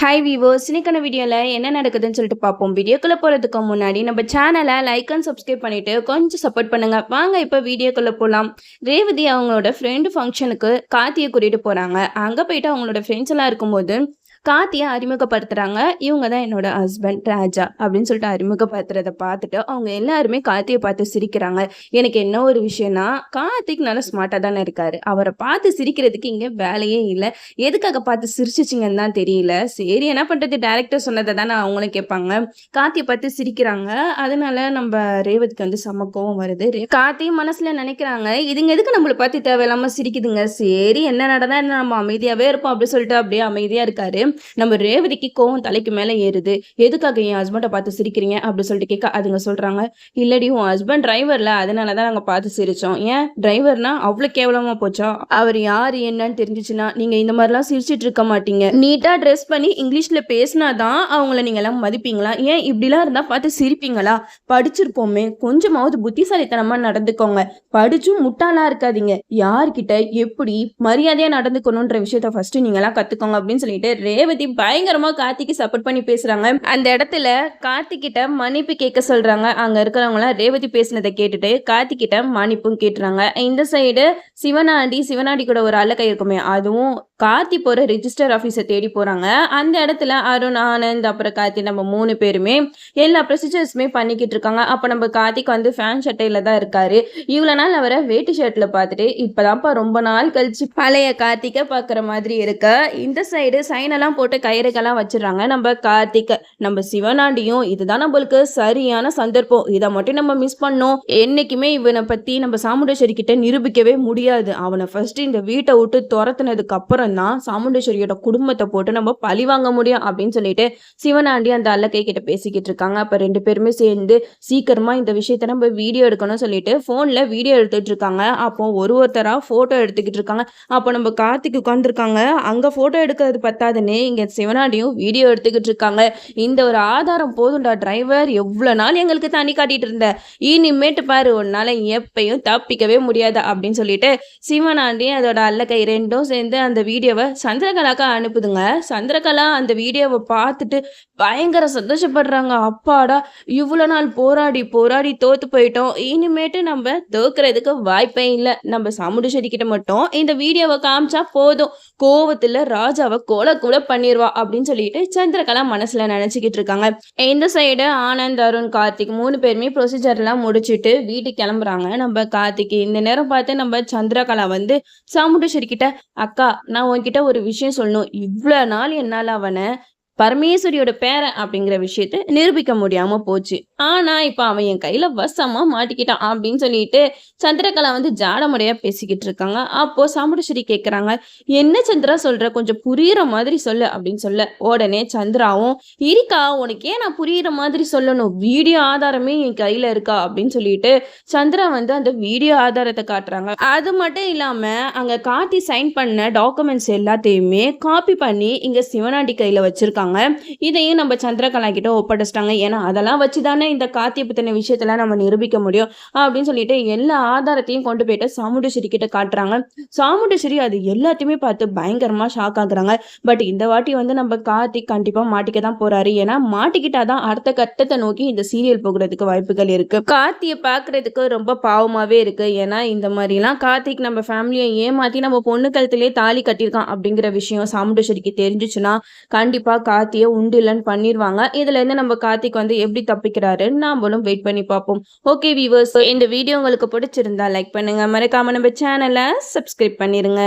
Hi viewers இன்னைக்கான வீடியோவில் என்ன நடக்குதுன்னு சொல்லிட்டு பார்ப்போம். வீடியோக்குள்ளே போகிறதுக்கு முன்னாடி நம்ம சேனலை லைக் அண்ட் சப்ஸ்கிரைப் பண்ணிட்டு கொஞ்சம் சப்போர்ட் பண்ணுங்க. வாங்க இப்போ வீடியோக்குள்ளே போகலாம் ரேவதி அவங்களோட ஃப்ரெண்டு ஃபங்க்ஷனுக்கு கார்த்தியை கூட்டிகிட்டு போகிறாங்க அங்கே போயிட்டு அவங்களோட ஃப்ரெண்ட்ஸ் எல்லாம் இருக்கும்போது கார்த்தியை அறிமுகப்படுத்துகிறாங்க இவங்க தான் என்னோட ஹஸ்பண்ட் ராஜா அப்படின்னு சொல்லிட்டு அறிமுகப்படுத்துறத பார்த்துட்டு அவங்க எல்லாருமே கார்த்தியை பார்த்து சிரிக்கிறாங்க. எனக்கு என்ன ஒரு விஷயம்னா கார்த்திக் நல்லா ஸ்மார்ட்டாக தானே இருக்காரு. அவரை பார்த்து சிரிக்கிறதுக்கு இங்கே வேலையே இல்லை. எதுக்காக பார்த்து சிரிச்சிச்சிங்கன்னு தான் தெரியல. சரி என்ன பண்ணுறது டேரக்டர் சொன்னதை தானே அவங்களும் கேட்பாங்க. கார்த்தியை பார்த்து சிரிக்கிறாங்க. அதனால நம்ம ரேவதிக்கு வந்து செம்ம கோவம் வருது. ரே- கார்த்தியும் மனசுல நினைக்கிறாங்க இதுங்க எதுக்கு நம்மளை பார்த்து தேவையில்லாம சிரிக்குதுங்க? சரி என்ன நடந்தா என்ன நம்ம அமைதியாவே இருப்போம் அப்படின்னு சொல்லிட்டு அப்படியே அமைதியா இருக்காரு. நம்ம ரேவதிக்கு கோவம் தலைக்கு மேலே ஏறுது. எதுக்காக என் ஹஸ்பண்டை பார்த்து சிரிக்கிறீங்க? அப்படின்னு சொல்லிட்டு கேட்க அதுங்க சொல்றாங்க. இல்லடி உன் ஹஸ்பண்ட் டிரைவர்ல அதனால தான் நாங்கள் பார்த்து சிரிச்சோம். ஏன்? டிரைவர்னா அவ்வளோ கேவலமா போச்சா? அவர் யார் என்னன்னு தெரிஞ்சுச்சுன்னா நீங்க இந்த மாதிரிலாம் சிரிச்சிட்டு இருக்க மாட்டீங்க. நீட்டா ட்ரெஸ் பண்ணி இங்கிலீஷ்ல பேசினாதான் அவங்கள நீங்க எல்லாம் மதிப்பீங்களா? ஏன் இப்படிலாம் இருந்தா பார்த்து சிரிப்பீங்களா? படிச்சிருப்போமே. கொஞ்சமாவது புத்திசாலித்தனமா நடந்துக்கோங்க. படிச்சும் முட்டாளா இருக்காதீங்க. யார்கிட்ட எப்படி மரியாதையாக நடந்துக்கணுன்ற விஷயத்த ஃபர்ஸ்ட் நீங்களாம் கற்றுக்கோங்க கத்துக்கோங்க அப்படின்னு சொல்லிட்டு ரே ரேவதி பயங்கரமா கார்த்திக்கு சப்போர்ட் பண்ணி பேசுறாங்க. அந்த இடத்துல கார்த்திகிட்ட மன்னிப்பு கேட்க சொல்றாங்க. அங்க இருக்கிறவங்க எல்லாம் ரேவதி பேசினதை கேட்டுட்டு கார்த்திகிட்ட மன்னிப்பும் கேட்டுறாங்க. இந்த சைடு சிவனாண்டி சிவனாண்டி கூட ஒரு அல்லக்கை இருக்குமே அதுவும் கார்த்தி போகிற ரிஜிஸ்டர் ஆஃபீஸை தேடி போகிறாங்க அந்த இடத்துல அருண் ஆனந்த் அப்புறம் கார்த்தி நம்ம மூணு பேருமே எல்லா ப்ரொசீஜர்ஸுமே பண்ணிக்கிட்டு இருக்காங்க. அப்போ நம்ம கார்த்திக் வந்து ஃபேன் ஷர்ட்டையில் தான் இருக்காரு. இவ்வளோ நாள் அவரை வேட்டி ஷர்ட்டில் பார்த்துட்டு இப்போதான்ப்பா ரொம்ப நாள் கழிச்சு பழைய கார்த்திகை பார்க்குற மாதிரி இருக்க. இந்த சைடு சைனெல்லாம் போட்டு கயிறுகள்லாம் வச்சிடறாங்க. நம்ம கார்த்திக்கை நம்ம சிவனாண்டியும் இதுதான் நம்மளுக்கு சரியான சந்தர்ப்பம். இதை மட்டும் நம்ம மிஸ் பண்ணோம். என்னைக்குமே இவனை பற்றி நம்ம சாமுண்டேஸ்வரி கிட்ட நிரூபிக்கவே முடியாது. அவனை ஃபர்ஸ்ட் இந்த வீட்டை விட்டு துரத்துனதுக்கு அப்புறம் தான் சாமுண்டேஸ்வரியோட குடும்பத்தை போட்டு நம்ம பழி வாங்க முடியும் அப்படின்னு சொல்லிட்டு சிவனாண்டி அந்த அல்லக்கை கிட்ட பேசிக்கிட்டு இருக்காங்க. அப்ப ரெண்டு பேருமே சேர்ந்து சீக்கிரமா இந்த விஷயத்த நம்ம வீடியோ எடுக்கணும்னு சொல்லிட்டு போன்ல வீடியோ எடுத்துட்டு இருக்காங்க. அப்போ ஒரு ஒருத்தரா போட்டோ எடுத்துக்கிட்டு இருக்காங்க. அப்போ நம்ம கார்த்திக் உட்காந்துருக்காங்க அங்க போட்டோ எடுக்கிறது பத்தாதுன்னு இங்க சிவனாண்டியும் வீடியோ எடுத்துக்கிட்டு இருக்காங்க. இந்த ஒரு ஆதாரம் போதும்டா டிரைவர் எவ்வளவு நாள் எங்களுக்கு தண்ணி காட்டிட்டு இருந்த? இனிமேட்டு பாரு உன்னால எப்பயும் தப்பிக்கவே முடியாது அப்படின்னு சொல்லிட்டு சிவனாண்டி அதோட அல்லக்கை ரெண்டும் சேர்ந்து அந்த வீடியோவை சந்திரகலாக்கா அனுப்புதுங்க. சந்திரகலா அந்த வீடியோவை பார்த்துட்டு பயங்கர சந்தோஷப்படுறாங்க. அப்பாடா இவ்வளோ நாள் போராடி போராடி தோத்து போயிட்டோம். இனிமேட்டு நம்ம தோக்குறதுக்கு வாய்ப்பே இல்லை. நம்ம சாமுண்டீஸ்வரி கிட்ட மட்டும் இந்த வீடியோவை காமிச்சா போதும். கோவத்தில் ராஜாவை கொலை கூட பண்ணிடுவா அப்படின்னு சொல்லிட்டு சந்திரகலா மனசில் நினச்சிக்கிட்டு இருக்காங்க. இந்த சைடு ஆனந்த் அருண் கார்த்திக் மூணு பேருமே ப்ரொசீஜர் எல்லாம் முடிச்சிட்டு வீட்டுக்கு கிளம்புறாங்க. நம்ம கார்த்திக் இந்த நேரம் பார்த்து நம்ம சந்திரகலா வந்து சாமுண்டேஸ்வரி கிட்ட அக்கா நான் உன்கிட்ட ஒரு விஷயம் சொல்லணும். இவ்வளோ நாள் என்னால் அவனை பரமேஸ்வரியோட பேரை அப்படிங்கிற விஷயத்த நிரூபிக்க முடியாம போச்சு. ஆனா இப்ப அவன் என் கையில வசமா மாட்டிக்கிட்டான் அப்படின்னு சொல்லிட்டு சந்திரகலா வந்து ஜாடமுறையா பேசிக்கிட்டு இருக்காங்க. அப்போ சாமுண்டேஸ்வரி கேக்குறாங்க என்ன சந்திரா சொல்ற? கொஞ்சம் புரியுற மாதிரி சொல்லு அப்படின்னு சொல்ல. உடனே சந்திராவும் இருக்கா உனக்கே நான் புரியுற மாதிரி சொல்லணும்? வீடியோ ஆதாரமே என் கையில இருக்கா? அப்படின்னு சொல்லிட்டு சந்திரா வந்து அந்த வீடியோ ஆதாரத்தை காட்டுறாங்க. அது மட்டும் இல்லாம அங்க கார்த்தி சைன் பண்ண டாக்குமெண்ட்ஸ் எல்லாத்தையுமே காப்பி பண்ணி இங்க சிவனாண்டி கையில வச்சிருக்காங்க. இதையும் நம்ம சந்திரகலா கிட்ட ஒப்படைச்சிட்டாங்க. ஏன்னா அதெல்லாம் வச்சு தானே இந்த கார்த்தியை பத்தின விஷயத்தெல்லாம் நம்ம நிரூபிக்க முடியும். அப்படின்னு சொல்லிட்டு எல்லா ஆதாரத்தையும் கொண்டு போயிட்டு சாமுண்டேஸ்வரி கிட்ட காட்டுறாங்க. சாமுண்டேஸ்வரி அது எல்லாத்தையுமே பார்த்து பயங்கரமா ஷாக் ஆகுறாங்க. பட் இந்த வாட்டி வந்து நம்ம கார்த்திக் கண்டிப்பா மாட்டிக்க தான் போறாரு. ஏன்னா மாட்டிக்கிட்டாதான் அடுத்த கட்டத்தை நோக்கி இந்த சீரியல் போகிறதுக்கு வாய்ப்புகள் இருக்கு. கார்த்தியை பார்க்கறதுக்கு ரொம்ப பாவமாவே இருக்கு. ஏன்னா இந்த மாதிரிலாம் கார்த்திக் நம்ம ஃபேமிலியை ஏமாத்தி நம்ம பொண்ணு கழுத்துலயே தாலி கட்டியிருக்கான் அப்படிங்கிற விஷயம் சாமுண்டேஸ்வரிக்கு தெரிஞ்சிச்சுன்னா கண்டிப்பா கார்த்தியை உண்டு இல்லைன்னு பண்ணிடுவாங்க இதுல இருந்து நம்ம கார்த்திக் வந்து எப்படி தப்பிக்கிறாரு நாமளும் வெயிட் பண்ணி பார்ப்போம். ஓகே வீவர்ஸ் இந்த வீடியோ உங்களுக்கு பிடிச்சிருந்தா லைக் பண்ணுங்க. மறக்காம நம்ம சேனலை சப்ஸ்கிரைப் பண்ணிருங்க.